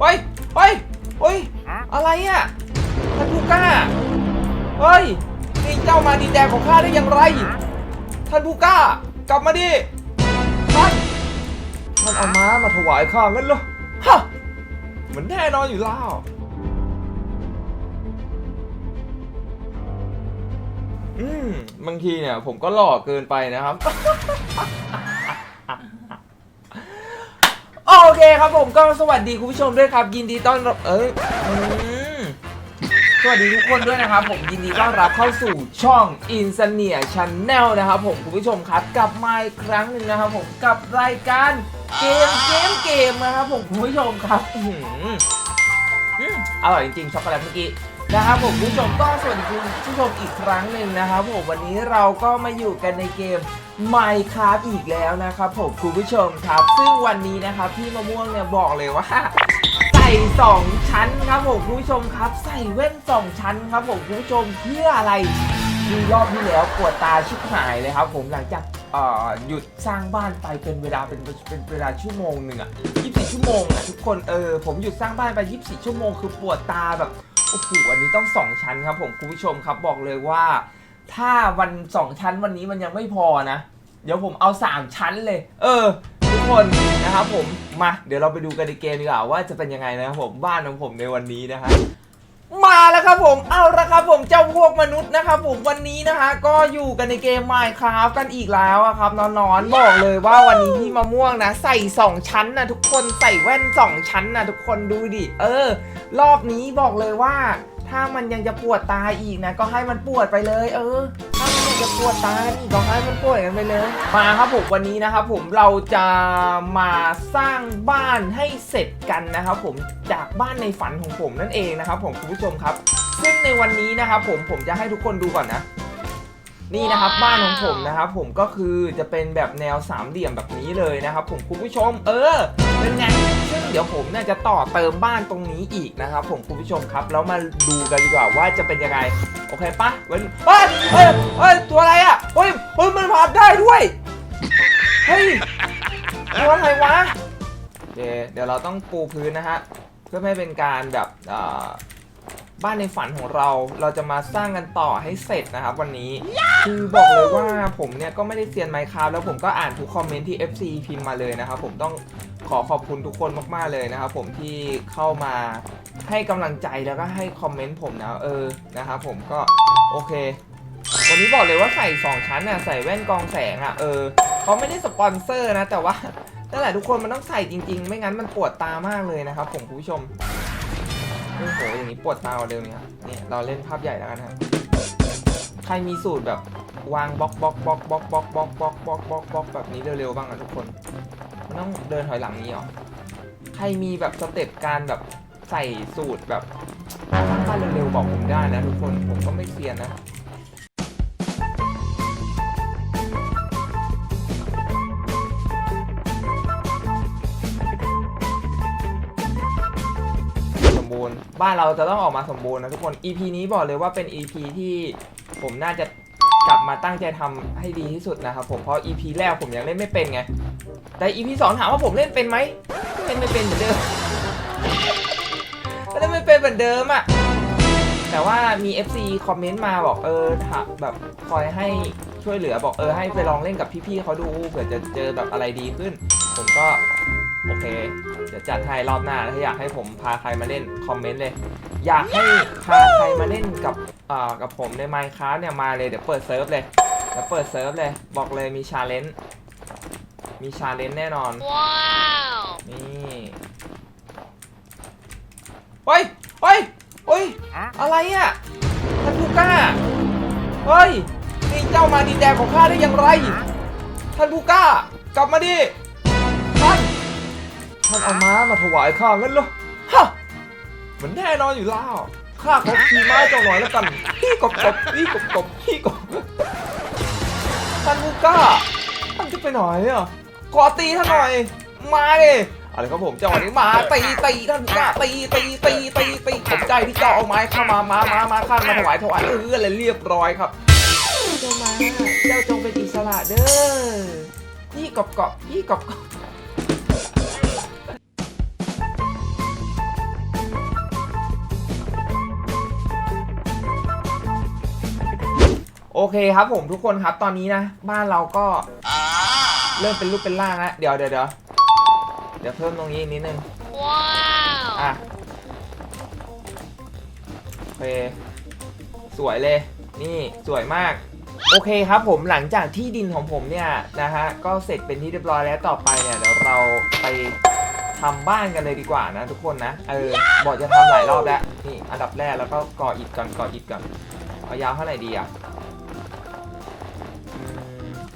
เฮ้ยเฮ้ยเฮ้ยอะไรอะท่านผู้กล้าเฮ้ยนี่เจ้ามาดินแดนของข้าได้อย่างไรท่านผู้กล้ากลับมาดิท่านท่านเอาม้ามาถวายข้างั้นเหรอฮะเหมือนแน่นอนอยู่แล้วอืมบางทีเนี่ยผมก็หล่อเกินไปนะครับ โอ เคครับผมก็สวัสดีคุณผู้ชมด้วยครับ ยินดีต้อนรับเอ้ยอืมสวัสดีทุกคนด้วยนะครับ ผมยินดีต้อนรับเข้าสู่ช่อง i n s a n i a Channel นะครับผมคุณผู้ชมครับกลับมาอีกครั้งหนึ่งนะครับ ผมกับรายการเกมเกมเกมนะครับผมคุณผู้ชมครับอื้อหืออืมอร่อยจริงๆช็อกโกแลตเมื่อกี้ นะครับผมผู้ชมก็สวัสดีคุณผู้ชมอีกครั้งหนึ่งนะครับผมวันนี้เราก็มาอยู่กันในเกม Minecraft อีกแล้วนะครับผมคุณผู้ชมครับ ซึ่งวันนี้นะครับพี่มะม่วงเนี่ยบอกเลยว่าใส่2ชั้นครับผมคุณผู้ชมครับ ใส่แว่น2ชั้นครับผมคุณผู้ชมเพื่ออะไรคือรอบที่แล้วปวดตาชิบหายเลยครับผมหลังจากหยุดสร้างบ้านไปเป็นเวลาเป็นเป็นเวลาชั่วโมงหนึ่งอะ24 ชั่วโมงอะทุกคนเออผมหยุดสร้างบ้านไป 24 ชั่วโมงคือปวดตาแบบ โอ้โหอันนี้ต้อง2ชั้นครับผมคุณผู้ชมครับบอกเลยว่า ถ้าวัน2ชั้นวันนี้มันยังไม่พอนะ เดี๋ยวผมเอา3ชั้นเลย เออ ทุกคนนะครับผมมาเดี๋ยวเราไปดูกันในเกมดีกว่าว่าจะเป็นยังไงนะครับผมบ้านของผมในวันนี้นะฮะ มาแล้วครับผม เอาละครับผมเจ้าพวกมนุษย์นะครับผมวันนี้นะฮะก็อยู่กันในเกม Minecraft กันอีกแล้วอะครับนอนๆบอกเลยว่าวันนี้พี่มะม่วงนะ ใส่ 2 ชั้นนะทุกคนใส่แว่น 2 ชั้นนะทุกคนดูดิ เออ รอบนี้บอกเลยว่า ถ้ามันยังจะปวดตาอีกนะ ก็ให้มันปวดไปเลย เออ ถ้ามันยังจะปวดตาอีกก็ให้มันปวดกันไปเลยมาครับผมวันนี้นะครับผมเราจะมาสร้างบ้านให้เสร็จกันนะครับผมจากบ้านในฝันของผมนั่นเองนะครับผมคุณผู้ชมครับ ซึ่งในวันนี้นะครับผมผมจะให้ทุกคนดูก่อนนะ นี่นะครับบ้านของผมนะครับผมก็คือจะเป็นแบบแนวสามเหลี่ยมแบบนี้เลยนะครับ ผมคุณผู้ชม เออเป็นไงซึ่งเดี๋ยวผมเนี่ยจะต่อเติมบ้านตรงนี้อีกนะครับ ผมคุณผู้ชมครับแล้วมาดูกันดีกว่าว่าจะเป็นยังไงโอเคปะเว้นเฮ้ยเฮ้ยเฮ้ยตัวอะไรอะเฮ้ยเฮ้ยมันพับได้ด้วยเฮ้ยตัวอะไรวะโอเคเดี๋ยวเราต้องปูพื้นนะฮะเพื่อไม่ให้เป็นการแบบเอ่อ บ้านในฝันของเราเราจะมาสร้างกันต่อให้เสร็จนะครับวันนี้ คือบอกเลยว่าผมเนี่ยก็ไม่ได้เซียนไมค์ครับแล้วผมก็อ่านทุกคอมเมนต์ที่ FC พิมพ์มาเลยนะครับผมต้องขอขอบคุณทุกคนมากๆเลยนะครับผมที่เข้ามาให้กำลังใจแล้วก็ให้คอมเมนต์ผมนะเออนะครับผมก็โอเค วันนี้บอกเลยว่าใส่ 2 ชั้นน่ะใส่แว่นกรองแสงอะเออเขาไม่ได้สปอนเซอร์นะแต่ว่านั่นแหละทุกคนมันต้องใส่จริง ๆ ไม่งั้นมันปวดตามากเลยนะครับผมคุณผู้ชม โอ้โหอย่างนี้ปวดตากว่าเดิมเนี่ยนี่ยเราเล่นภาพใหญ่แล้วกันครับใครมีสูตรแบบวางบล็อกบล็อกบล็อกบล็อกบล็อกบล็อกบล็อกบล็อกบล็อกบล็อกแบบนี้เร็วๆบ้างอะทุกคนมันต้องเดินถอยหลังนี้เหรอใครมีแบบสเต็ปการแบบใส่สูตรแบบข้าเร็วๆบอกผมได้นะทุกคนผมก็ไม่เซียนนะ บ้านเราจะต้องออกมาสมบูรณ์นะทุกคน EP นี้บอกเลยว่าเป็น EP ที่ผมน่าจะกลับมาตั้งใจทำให้ดีที่สุดนะครับผมเพราะ EP แรกผมยังเล่นไม่เป็นไง แต่ EP 2ถามว่าผมเล่นเป็นไหมเล่นไม่เป็นเหมือนเดิมก็เล่นไม่เป็นเหมือนเดิมอะแต่ว่ามี FC คอมเมนต์มาบอกเออถามแบบคอยให้ช่วยเหลือบอกเออให้ไปลองเล่นกับพี่ๆเขาดูเผื่อจะเจอแบบอะไรดีขึ้น ผมก็ โอเค เดี๋ยวจัดให้รอบหน้าถ้าอยากให้ผมพาใครมาเล่นคอมเมนต์เลย อยากให้พาใครมาเล่นกับเอ่อกับผมใน Minecraft เนี่ยมาเลยเดี๋ยวเปิดเซิร์ฟเลยเดี๋ยวเปิดเซิร์ฟเลย บอกเลยมีชาเลนจ์มีชาเลนจ์แน่นอน Wow! นี่เฮ้ยเฮ้ยเฮ้ยอะไรอะท่านผู้กล้าเฮ้ยนี่เจ้ามาดินแดนของข้าได้อย่างไร ท่านผู้กล้ากลับมาดิท่าน ท่านเอาม้ามาถวายข้างั้นเหรอฮะเหมือนแน่นอนอยู่แล้วข้าขอขี่ม้าเจ้าหน่อยแล้วกันพี่กบกบพี่กบกบพี่กบท่านผู้กล้าท่านจะไปไหนอะขอตีท่านหน่อย มาดิอะไรครับผมเจ้าวันนี้มาตีตีท่านผู้กล้าตีตีตีตีตีผมใจที่เจ้าเอาไม้เข้ามามามามาข้างมาถวายถวายเอออะไรเรียบร้อยครับเจ้ามาเจ้าจงเป็นอิสระเด้อพี่กบกบพี่กบกบ เคครับผมทุกคนครับตอนนี้นะ บ้านเราก็เริ่มเป็นรูปเป็นร่างแล้วเดี๋ยวเดี๋ยวเดี๋ยวเดี๋ยวเพิ่มตรงนี้อีกนิดนึง Wow! อะโอเคสวยเลย นี่สวยมาก โอเคครับผมหลังจากที่ดินของผมเนี่ยนะฮะก็เสร็จเป็นที่เรียบร้อยแล้วต่อไปเนี่ยเดี๋ยวเราไปทำบ้านกันเลยดีกว่านะทุกคนนะเออบอกจะทำหลายรอบแล้วนี่อันดับแรกแล้วก็ก่ออิฐก่อนก่ออิฐก่อนเอายาวเท่าไหร่ดีอะอืม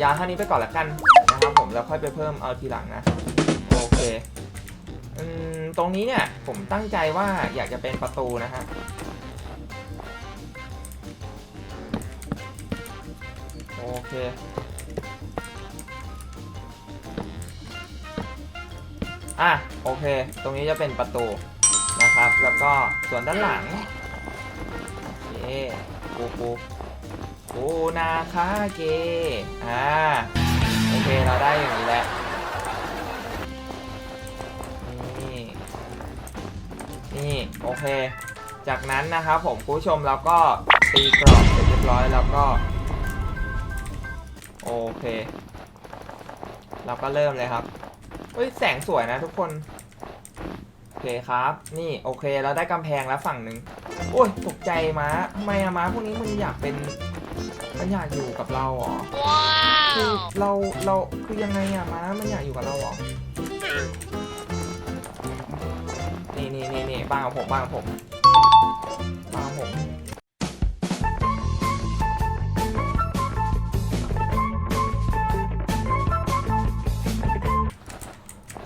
ยาวเท่านี้ไปก่อนละกันนะครับผมแล้วค่อยไปเพิ่มเอาทีหลังนะโอเคอตรงนี้เนี่ยผมตั้งใจว่าอยากจะเป็นประตูนะฮะโอเคอะโอเค ตรงนี้จะเป็นประตูนะครับ แล้วก็ส่วนด้านหลังโอเคปูปู ปูนาคาเกอ่าโอเคเราได้อย่างนี้แหละนี่นี่โอเค จากนั้นนะครับผมผู้ชมเราก็ตีกรอบเสร็จเรียบร้อยแล้วก็ โอเค เราก็เริ่มเลยครับเฮ้ยแสงสวยนะทุกคนโอเคครับ นี่โอเคเราได้กำแพงแล้วฝั่งหนึ่งโอ้ยตกใจม้าทำไมอะม้าพวกนี้มันอยากเป็น มันอยากอยู่กับเราเหรอคือ Wow! เราเราคือยังไงอะม้ามันอยากอยู่กับเราเหรอนี่นี่นี่นี่บ้านของผมบ้านของผมบ้านของผม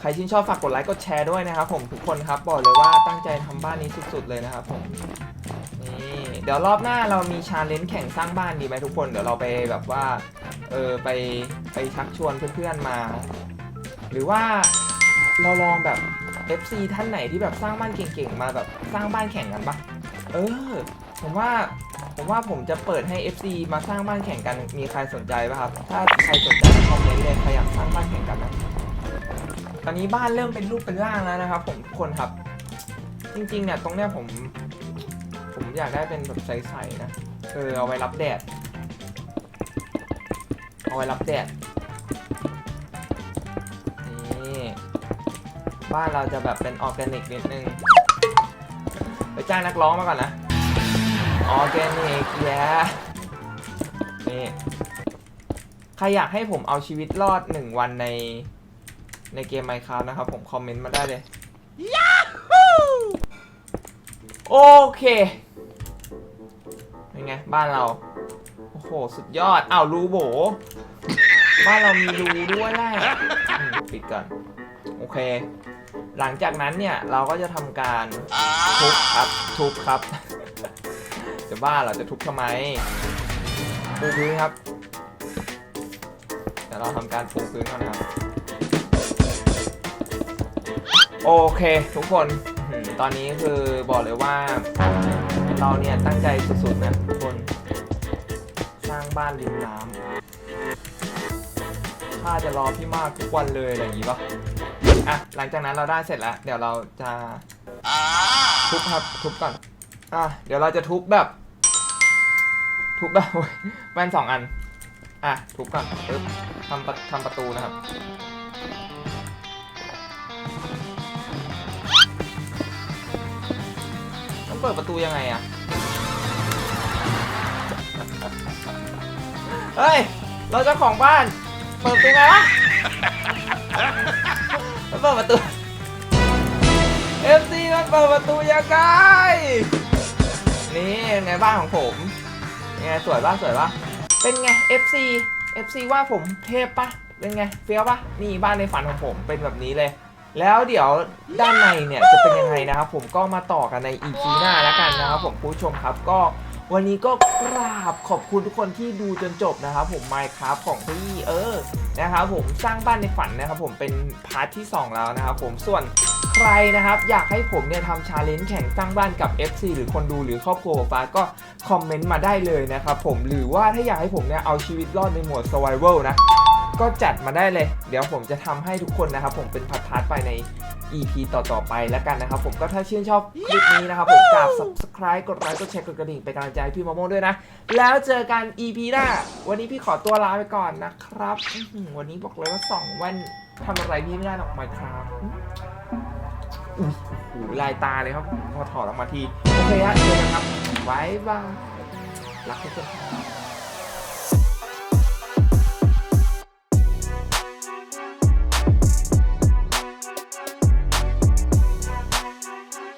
ใครชื่นชอบฝากกดไลค์กดแชร์ด้วยนะครับผมทุกคนครับบอกเลยว่าตั้งใจทำบ้านนี้สุดๆเลยนะครับผมนี่ เดี๋ยวรอบหน้าเรามีชาเลนจ์แข่งสร้างบ้านดีไหมทุกคน เดี๋ยวเราไปแบบว่า เออไปไปชักชวนเพื่อนๆมา หรือว่าเราลองแบบ FC ท่านไหนที่แบบสร้างบ้านเก่งๆมาแบบสร้างบ้านแข่งกันปะเออ ผมว่าผมว่าผมจะเปิดให้ FC มาสร้างบ้านแข่งกัน มีใครสนใจปะครับ ถ้าใครสนใจคอมเมนต์เลยใครอยากสร้างบ้านแข่งกันนะตอนนี้บ้านเริ่มเป็นรูปเป็นร่างแล้วนะครับ ผมทุกคนครับ จริงๆเนี่ยตรงเนี้ยผมผม อยากได้เป็นแบบใสๆนะ เออ เอาไว้รับแดด เอาไว้รับแดด นี่ บ้านเราจะแบบเป็นออร์แกนิกนิดนึง ไปจ้างนักร้องมาก่อนนะ ออร์แกนิกแย่นี่ ใครอยากให้ผมเอาชีวิตรอดหนึ่งวันในในเกม Minecraft นะครับผมคอมเมนต์มาได้เลยโอเค ไงบ้านเรา โอ้โห สุดยอดอ้าวรูโบ บ้านเรามีรูด้วยแหละอืมปิดก่อน โอเค หลังจากนั้นเนี่ยเราก็จะทำการทุบครับ ทุบครับ จะบ้าเหราจะทุบทำไมปูพื้นครับเดี๋ยวเราทำการปูพื้นก่อนนะครับ โอเค ทุกคนอืมตอนนี้คือบอกเลยว่า เราเนี่ยตั้งใจสุดๆนะทุกคน สร้างบ้านริมน้ำข้าจะรอพี่มากทุกวันเลยอะไรอย่างงี้ปะอะหลังจากนั้นเราได้เสร็จแล้ว เดี๋ยวเราจะทุบครับทุบก่อนอะเดี๋ยวเราจะทุบแบบ ทุบแบบโอ้ยแว่นสองอัน อะทุบก่อนปึ๊บทำประทำประตูนะครับ ต้องเปิดประตูยังไงอะเฮ้ย เราเจ้าของบ้าน เปิดประตูไงวะมันเปิดประตู FC มันเปิดประตูยังไงนี่ไงบ้านของผมไงสวยปะสวยปะเป็นไง FC FC ว่าผมเทพปะเป็นไงเฟี้ยวปะนี่บ้านในฝันของผมเป็นแบบนี้เลย แล้วเดี๋ยวด้านในเนี่ยจะเป็นยังไงนะครับผมก็มาต่อกันใน EP หน้าแล้วกันนะครับผมผู้ชมครับก็วันนี้ก็กราบขอบคุณทุกคนที่ดูจนจบนะครับผม Minecraft ของพี่เออนะครับผมสร้างบ้านในฝันนะครับผมเป็นพาร์ทที่ 2 แล้วนะครับผมส่วนใครนะครับอยากให้ผมเนี่ยทำชาเลนจ์แข่งสร้างบ้านกับ FC หรือคนดูหรือครอบครัวฟ้าก็คอมเมนต์มาได้เลยนะครับผมหรือว่าถ้าอยากให้ผมเนี่ยเอาชีวิตรอดในโหมด survival นะ ก็จัดมาได้เลย เดี๋ยวผมจะทำให้ทุกคนนะครับ ผมเป็นพาร์ทๆไปใน EP ต่อๆไปแล้วกันนะครับ ผมก็ถ้าชื่นชอบคลิปนี้นะครับ ผมกราบ subscribe กดไลค์กดแชร์กดกระดิ่งเป็นกำลังใจให้พี่มะม่วงด้วยนะ แล้วเจอกัน EP หน้า วันนี้พี่ขอตัวลาไปก่อนนะครับ วันนี้บอกเลยว่าสองวันทำอะไรพี่ไม่ได้หรอกไหมครับโอ้โหลายตาเลยครับ พอถอดออกมาที โอเคฮะเจอกันครับบายบายรักทุกคนครับ